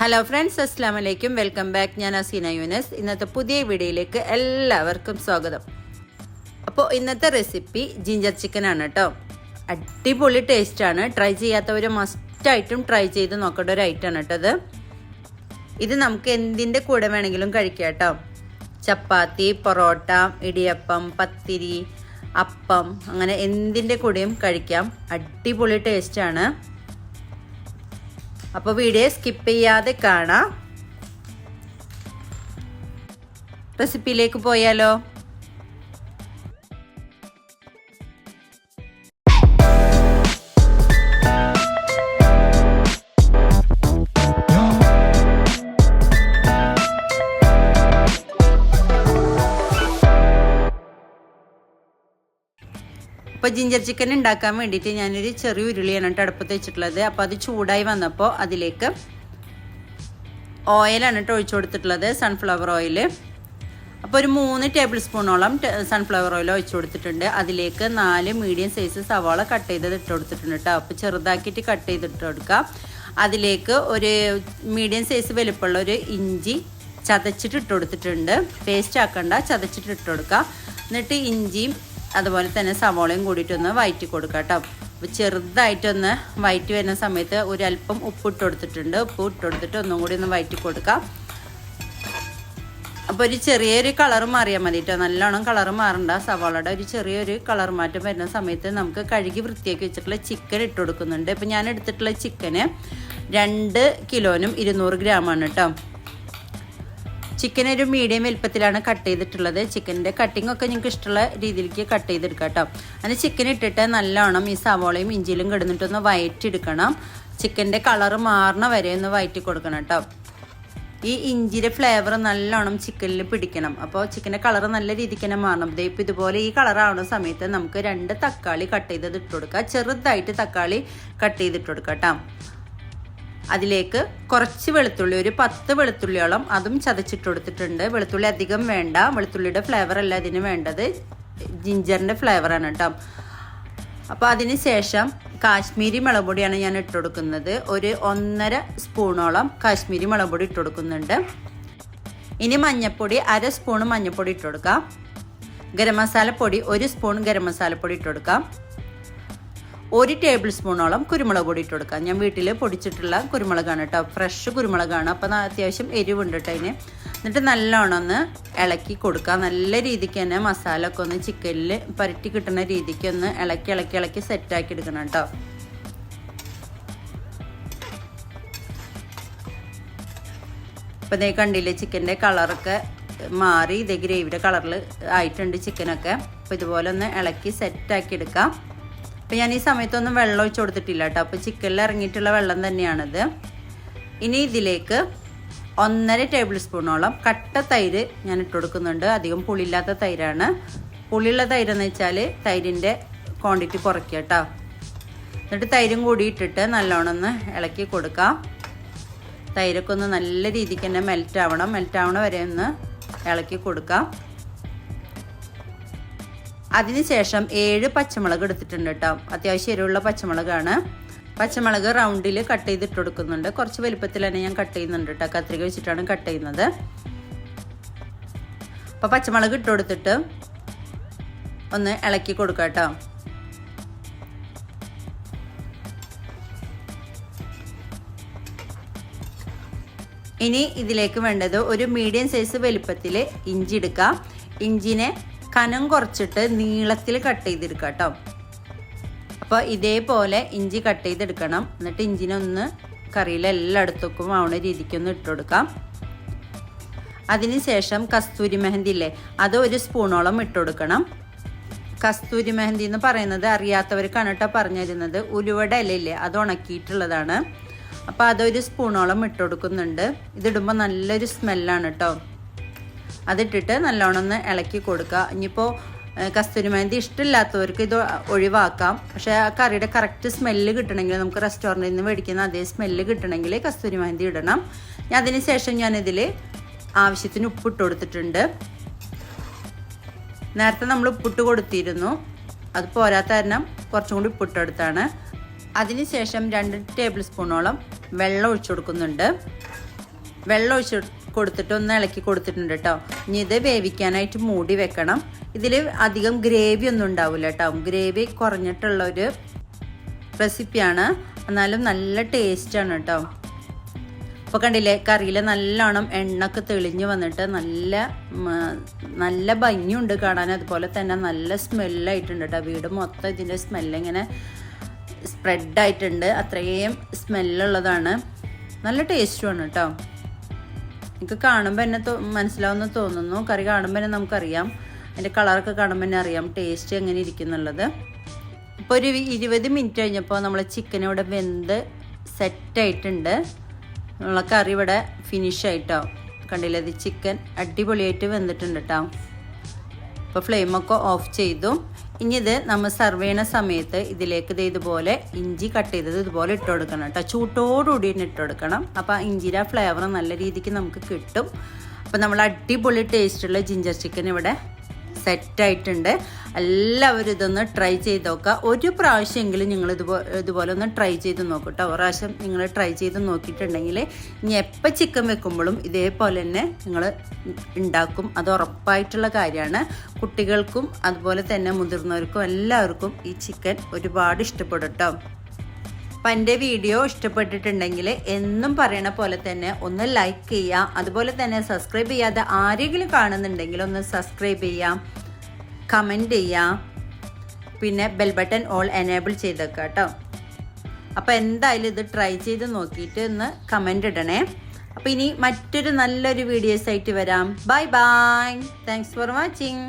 Hello friends അസ്സാം വലൈക്കും welcome back ഞാൻ അസീന യൂനസ്. ഇന്നത്തെ പുതിയ വീഡിയോയിലേക്ക് എല്ലാവർക്കും സ്വാഗതം. അപ്പോൾ ഇന്നത്തെ റെസിപ്പി ജിഞ്ചർ ചിക്കൻ ആണ് കേട്ടോ. അടിപൊളി ടേസ്റ്റാണ് ട്രൈ ചെയ്യാത്തവർ മസ്റ്റായിട്ടും ട്രൈ ചെയ്ത് നോക്കേണ്ട ഒരു ഐറ്റം ആണ് കേട്ടോ ഇത്. ഇത് നമുക്ക് എന്തിന്റെ കൂടെ വേണമെങ്കിലും കഴിക്കാം കേട്ടോ. ചപ്പാത്തി പൊറോട്ട ഇടിയപ്പം പത്തിരി അപ്പം അങ്ങനെ എന്തിന്റെ കൂടെയും കഴിക്കാം. അടിപൊളി ടേസ്റ്റാണ് അപ്പോൾ വീഡിയോ സ്കിപ്പ് ചെയ്യാതെ കാണാം. റെസിപ്പിയിലേക്ക് പോയാലോ? അപ്പോൾ ജിഞ്ചർ ചിക്കൻ ഉണ്ടാക്കാൻ വേണ്ടിയിട്ട് ഞാനൊരു ചെറിയ ഉരുളിയാണ് കേട്ടോ അടുപ്പത്ത് വെച്ചിട്ടുള്ളത്. അപ്പോൾ അത് ചൂടായി വന്നപ്പോൾ അതിലേക്ക് ഓയിലാണ് കേട്ടോ ഒഴിച്ചു കൊടുത്തിട്ടുള്ളത് സൺഫ്ലവർ ഓയിൽ അപ്പോൾ ഒരു മൂന്ന് ടേബിൾ സ്പൂണോളം സൺഫ്ലവർ ഓയിൽ ഒഴിച്ചു കൊടുത്തിട്ടുണ്ട്. അതിലേക്ക് നാല് മീഡിയം സൈസ് സവാള കട്ട് ചെയ്തത് ഇട്ട് കൊടുത്തിട്ടുണ്ട് കേട്ടോ. അപ്പോൾ ചെറുതാക്കിയിട്ട് കട്ട് ചെയ്തിട്ട് കൊടുക്കുക അതിലേക്ക് ഒരു മീഡിയം സൈസ് വലുപ്പമുള്ള ഒരു ഇഞ്ചി ചതച്ചിട്ട് ഇട്ട് കൊടുത്തിട്ടുണ്ട്. പേസ്റ്റ് ആക്കണ്ട ചതച്ചിട്ട് ഇട്ട് കൊടുക്കുക എന്നിട്ട് ഇഞ്ചിയും അതുപോലെ തന്നെ സവോളയും കൂടിയിട്ടൊന്ന് വയറ്റി കൊടുക്കുക കേട്ടോ. അപ്പോൾ ചെറുതായിട്ടൊന്ന് വയറ്റി വരുന്ന സമയത്ത് ഒരല്പം ഉപ്പ് ഇട്ട് കൊടുത്തിട്ടുണ്ട്. ഉപ്പ് ഇട്ട് കൊടുത്തിട്ട് ഒന്നും കൂടി ഒന്ന് വയറ്റി കൊടുക്കാം. അപ്പോൾ ഒരു ചെറിയൊരു കളർ മാറിയാൽ മതി കേട്ടോ. നല്ലോണം കളർ മാറണ്ട. സവാളയുടെ ഒരു ചെറിയൊരു കളർ മാറ്റം വരുന്ന സമയത്ത് നമുക്ക് കഴുകി വൃത്തിയാക്കി വെച്ചിട്ടുള്ള ചിക്കൻ ഇട്ട് കൊടുക്കുന്നുണ്ട്. ഇപ്പം ഞാൻ എടുത്തിട്ടുള്ള ചിക്കന് രണ്ട് കിലോനും ഇരുന്നൂറ് ഗ്രാമാണ് കേട്ടോ. ചിക്കൻ ഒരു മീഡിയം വലുപ്പത്തിലാണ് കട്ട് ചെയ്തിട്ടുള്ളത്. ചിക്കന്റെ കട്ടിംഗ് ഒക്കെ നിങ്ങൾക്ക് ഇഷ്ടമുള്ള രീതിയിലേക്ക് കട്ട് ചെയ്തെടുക്കാം കേട്ടോ. അതിന് ചിക്കൻ ഇട്ടിട്ട് നല്ലോണം ഈ സവോളയും ഇഞ്ചിയിലും കിടന്നിട്ടൊന്ന് വയറ്റിയെടുക്കണം. ചിക്കന്റെ കളർ മാറണ വരെ ഒന്ന് വയറ്റി കൊടുക്കണം കേട്ടോ. ഈ ഇഞ്ചിയുടെ ഫ്ലേവർ നല്ലോണം ചിക്കനിൽ പിടിക്കണം. അപ്പോൾ ചിക്കന്റെ കളർ നല്ല രീതിക്ക് തന്നെ മാറണം. ദേ ഇപ്പോൾ ഇതുപോലെ ഈ കളർ ആവുന്ന സമയത്ത് നമുക്ക് രണ്ട് തക്കാളി കട്ട് ചെയ്തത് ഇട്ട് കൊടുക്കുക ചെറുതായിട്ട് തക്കാളി കട്ട് ചെയ്തിട്ട് കൊടുക്കാം കേട്ടോ. അതിലേക്ക് കുറച്ച് വെളുത്തുള്ളി ഒരു പത്ത് വെളുത്തുള്ളിയോളം അതും ചതച്ചിട്ട് കൊടുത്തിട്ടുണ്ട്. വെളുത്തുള്ളി അധികം വേണ്ട. വെളുത്തുള്ളിയുടെ ഫ്ലേവർ അല്ല ഇതിന് വേണ്ടത്. ജിഞ്ചറിന്റെ ഫ്ലേവറാണ് കേട്ടോ. അപ്പോൾ അതിന് ശേഷം കാശ്മീരി മുളക് പൊടിയാണ് ഞാൻ ഇട്ട് കൊടുക്കുന്നത്. ഒരു ഒന്നര സ്പൂണോളം കാശ്മീരി മുളക് പൊടി ഇട്ട് കൊടുക്കുന്നുണ്ട്. ഇനി മഞ്ഞൾപ്പൊടി അര സ്പൂൺ മഞ്ഞൾപ്പൊടി ഇട്ട് കൊടുക്കാം. ഗരം മസാലപ്പൊടി ഒരു സ്പൂൺ ഗരം മസാലപ്പൊടി ഇട്ട് കൊടുക്കാം. ഒരു ടേബിൾ സ്പൂണോളം കുരുമുളക് പൊടി ഇട്ട് കൊടുക്കാം. ഞാൻ വീട്ടിൽ പൊടിച്ചിട്ടുള്ള കുരുമുളകാണ് കേട്ടോ. ഫ്രഷ് കുരുമുളകാണ്. അപ്പോൾ അത്യാവശ്യം എരിവുണ്ട് കേട്ടോ അതിന്. എന്നിട്ട് നല്ലോണം ഒന്ന് ഇളക്കി കൊടുക്കുക നല്ല രീതിക്ക് തന്നെ മസാല ഒക്കെ ഒന്ന് ചിക്കനിൽ പരട്ടി കിട്ടുന്ന രീതിക്ക് ഒന്ന് ഇളക്കി ഇളക്കി ഇളക്കി സെറ്റാക്കി എടുക്കണം കേട്ടോ. അപ്പോൾ ഇതേ കണ്ടില്ലേ ചിക്കന്റെ കളറൊക്കെ മാറി. ഇതേ ഗ്രേവിയുടെ കളറിൽ ആയിട്ടുണ്ട് ചിക്കനൊക്കെ. അപ്പോൾ ഇതുപോലെ ഒന്ന് ഇളക്കി സെറ്റാക്കി എടുക്കാം. അപ്പോൾ ഞാൻ ഈ സമയത്തൊന്നും വെള്ളം ഒഴിച്ച് കൊടുത്തിട്ടില്ല കേട്ടോ. അപ്പോൾ ചിക്കനിൽ ഇറങ്ങിയിട്ടുള്ള വെള്ളം തന്നെയാണിത്. ഇനി ഇതിലേക്ക് ഒന്നര ടേബിൾ സ്പൂണോളം കട്ട തൈര് ഞാൻ ഇട്ട് കൊടുക്കുന്നുണ്ട്. അധികം പുളിയില്ലാത്ത തൈരാണ്. പുളിയുള്ള തൈരെന്ന് വെച്ചാൽ തൈരിന്റെ ക്വാണ്ടിറ്റി കുറയ്ക്കുക കേട്ടോ. എന്നിട്ട് തൈരും കൂടി ഇട്ടിട്ട് നല്ലോണം ഒന്ന് ഇളക്കി കൊടുക്കാം. തൈരൊക്കെ ഒന്ന് നല്ല രീതിക്ക് തന്നെ മെൽറ്റ് ആവണം. മെൽറ്റ് ആവണ വരെ ഒന്ന് ഇളക്കി കൊടുക്കാം. അതിനുശേഷം ഏഴ് പച്ചമുളക് എടുത്തിട്ടുണ്ട് കേട്ടോ അത്യാവശ്യം എരിവുള്ള പച്ചമുളകാണ്. പച്ചമുളക് റൗണ്ടിൽ കട്ട് ചെയ്തിട്ട് കൊടുക്കുന്നുണ്ട്. കുറച്ച് വലുപ്പത്തിൽ തന്നെ ഞാൻ കട്ട് ചെയ്യുന്നുണ്ട് കേട്ടോ കത്രിക വെച്ചിട്ടാണ് കട്ട് ചെയ്യുന്നത്. അപ്പോൾ പച്ചമുളക് ഇട്ട് കൊടുത്തിട്ട് ഒന്ന് ഇളക്കി കൊടുക്കുക കേട്ടോ ഇനി ഇതിലേക്ക് വേണ്ടത് ഒരു മീഡിയം സൈസ് വലുപ്പത്തിൽ ഇഞ്ചി എടുക്കാം. ഇഞ്ചിനെ കനം കുറച്ചിട്ട് നീളത്തിൽ കട്ട് ചെയ്തെടുക്കുക കേട്ടോ. അപ്പോൾ ഇതേപോലെ ഇഞ്ചി കട്ട് ചെയ്തെടുക്കണം. എന്നിട്ട് ഇഞ്ചിനൊന്ന് കറിയിൽ എല്ലായിടത്തേക്കും ആവണ രീതിക്കൊന്ന് ഇട്ട് കൊടുക്കാം. അതിനുശേഷം കസ്തൂരി മെഹന്തി ഇല്ലേ അത് ഒരു സ്പൂണോളം ഇട്ട് കൊടുക്കണം. കസ്തൂരി മെഹന്തി എന്ന് പറയുന്നത് അറിയാത്തവർക്കാണ് കേട്ടോ പറഞ്ഞു തരുന്നത്. ഉലുവട ഇലയില്ലേ അത് ഉണക്കിയിട്ടുള്ളതാണ്. അപ്പോൾ അതൊരു സ്പൂണോളം ഇട്ട് കൊടുക്കുന്നുണ്ട്. ഇതിടുമ്പോൾ നല്ലൊരു സ്മെല്ലാണ് കേട്ടോ. അതിട്ടിട്ട് നല്ലോണം ഒന്ന് ഇളക്കി കൊടുക്കുക. ഇനിയിപ്പോൾ കസ്തൂരി മെഹന്തി ഇഷ്ടമില്ലാത്തവർക്ക് ഇത് ഒഴിവാക്കാം. പക്ഷേ ആ കറിയുടെ കറക്റ്റ് സ്മെല്ല് കിട്ടണമെങ്കിൽ നമുക്ക് റെസ്റ്റോറന്റിൽ നിന്ന് മേടിക്കുന്ന അതേ സ്മെല്ല് കിട്ടണമെങ്കിൽ കസ്തൂരി മെഹന്തി ഇടണം. അതിന് ശേഷം ഞാനിതിൽ ആവശ്യത്തിന് ഉപ്പിട്ട് കൊടുത്തിട്ടുണ്ട്. നേരത്തെ നമ്മൾ ഉപ്പിട്ട് കൊടുത്തിരുന്നു. അത് പോരാത്ത കാരണം കുറച്ചും കൂടി ഉപ്പിട്ടെടുത്താണ് അതിനുശേഷം രണ്ട് ടേബിൾ സ്പൂണോളം വെള്ളം ഒഴിച്ചു കൊടുക്കുന്നുണ്ട്. വെള്ളം ഒഴിച്ച് കൊടുത്തിട്ട് ഒന്ന് ഇളക്കി കൊടുത്തിട്ടുണ്ട് കേട്ടോ ഇനി ഇത് വേവിക്കാനായിട്ട് മൂടി വെക്കണം. ഇതിൽ അധികം ഗ്രേവി ഒന്നും ഉണ്ടാവില്ല കേട്ടോ ഗ്രേവി കുറഞ്ഞിട്ടുള്ള ഒരു റെസിപ്പിയാണ്. എന്നാലും നല്ല ടേസ്റ്റാണ് കേട്ടോ ഇപ്പോൾ കണ്ടില്ലേ കറിയിൽ നല്ലോണം എണ്ണൊക്കെ തെളിഞ്ഞു വന്നിട്ട് നല്ല നല്ല ഭംഗിയുണ്ട് കാണാൻ. അതുപോലെ തന്നെ നല്ല സ്മെല്ലായിട്ടുണ്ട് കേട്ടോ വീട് മൊത്തം ഇതിന്റെ സ്മെല്ലിങ്ങനെ സ്പ്രെഡായിട്ടുണ്ട് അത്രയും സ്മെല്ലുള്ളതാണ് നല്ല ടേസ്റ്റുമാണ് കേട്ടോ എനിക്ക് കാണുമ്പോൾ എന്നെ മനസ്സിലാവുന്ന തോന്നുന്നു. കറി കാണുമ്പോൾ തന്നെ നമുക്കറിയാം. അതിന്റെ കളറൊക്കെ കാണുമ്പോൾ തന്നെ അറിയാം. ടേസ്റ്റ് എങ്ങനെ ഇരിക്കുന്നുള്ളത്. ഇപ്പോൾ ഒരു ഇരുപത് മിനിറ്റ് കഴിഞ്ഞപ്പോൾ നമ്മൾ ചിക്കൻ ഇവിടെ വെന്ത് സെറ്റായിട്ടുണ്ട് നമ്മളെ കറി ഇവിടെ ഫിനിഷ് ആയിട്ടോ. കണ്ടില്ലേ? ഇത് ചിക്കൻ അടിപൊളിയായിട്ട് വെന്തിട്ടുണ്ട് കേട്ടോ ഇപ്പോൾ ഫ്ലെയിമൊക്കെ ഓഫ് ചെയ്തു. ഇനി ഇത് നമ്മൾ സെർവ് ചെയ്യണ സമയത്ത് ഇതിലേക്ക് ഇത് ഇതുപോലെ ഇഞ്ചി കട്ട് ചെയ്തത് ഇതുപോലെ ഇട്ട് കൊടുക്കണം കേട്ടോ. ചൂട്ടോടുകൂടി ഇട്ട് കൊടുക്കണം. അപ്പോൾ ആ ഇഞ്ചിയുടെ ഫ്ലേവർ നല്ല രീതിക്ക് നമുക്ക് കിട്ടും. അപ്പോൾ നമ്മൾ അടിപൊളി ടേസ്റ്റുള്ള ജിഞ്ചർ ചിക്കൻ ഇവിടെ സെറ്റായിട്ടുണ്ട്. എല്ലാവരും ഇതൊന്ന് ട്രൈ ചെയ്ത് നോക്കുക. ഒരു പ്രാവശ്യമെങ്കിലും നിങ്ങൾ ഇതുപോലെ ഇതുപോലെ ഒന്ന് ട്രൈ ചെയ്ത് നോക്കും കേട്ടോ പ്രാവശ്യം നിങ്ങൾ ട്രൈ ചെയ്ത് നോക്കിയിട്ടുണ്ടെങ്കിൽ ഇനി എപ്പോൾ ചിക്കൻ വെക്കുമ്പോഴും ഇതേപോലെ തന്നെ നിങ്ങൾ ഉണ്ടാക്കും. അത് ഉറപ്പായിട്ടുള്ള കാര്യമാണ്. കുട്ടികൾക്കും അതുപോലെ തന്നെ മുതിർന്നവർക്കും എല്ലാവർക്കും ഈ ചിക്കൻ ഒരുപാട് ഇഷ്ടപ്പെടും കേട്ടോ അപ്പം എന്റെ വീഡിയോ ഇഷ്ടപ്പെട്ടിട്ടുണ്ടെങ്കിൽ എന്നും പറയണ പോലെ തന്നെ ഒന്ന് ലൈക്ക് ചെയ്യുക. അതുപോലെ തന്നെ സബ്സ്ക്രൈബ് ചെയ്യാതെ ആരെങ്കിലും കാണുന്നുണ്ടെങ്കിൽ ഒന്ന് സബ്സ്ക്രൈബ് ചെയ്യാം. കമന്റ് ചെയ്യാം. പിന്നെ ബെൽ ബട്ടൺ ഓൾ എനേബിൾ ചെയ്തേക്കുക കേട്ടോ. അപ്പോൾ എന്തായാലും ഇത് ട്രൈ ചെയ്ത് നോക്കിയിട്ട് ഒന്ന് കമന്റ് ഇടണേ. അപ്പോൾ ഇനി മറ്റൊരു നല്ലൊരു വീഡിയോസ് ആയിട്ട് വരാം. Bye bye thanks for watching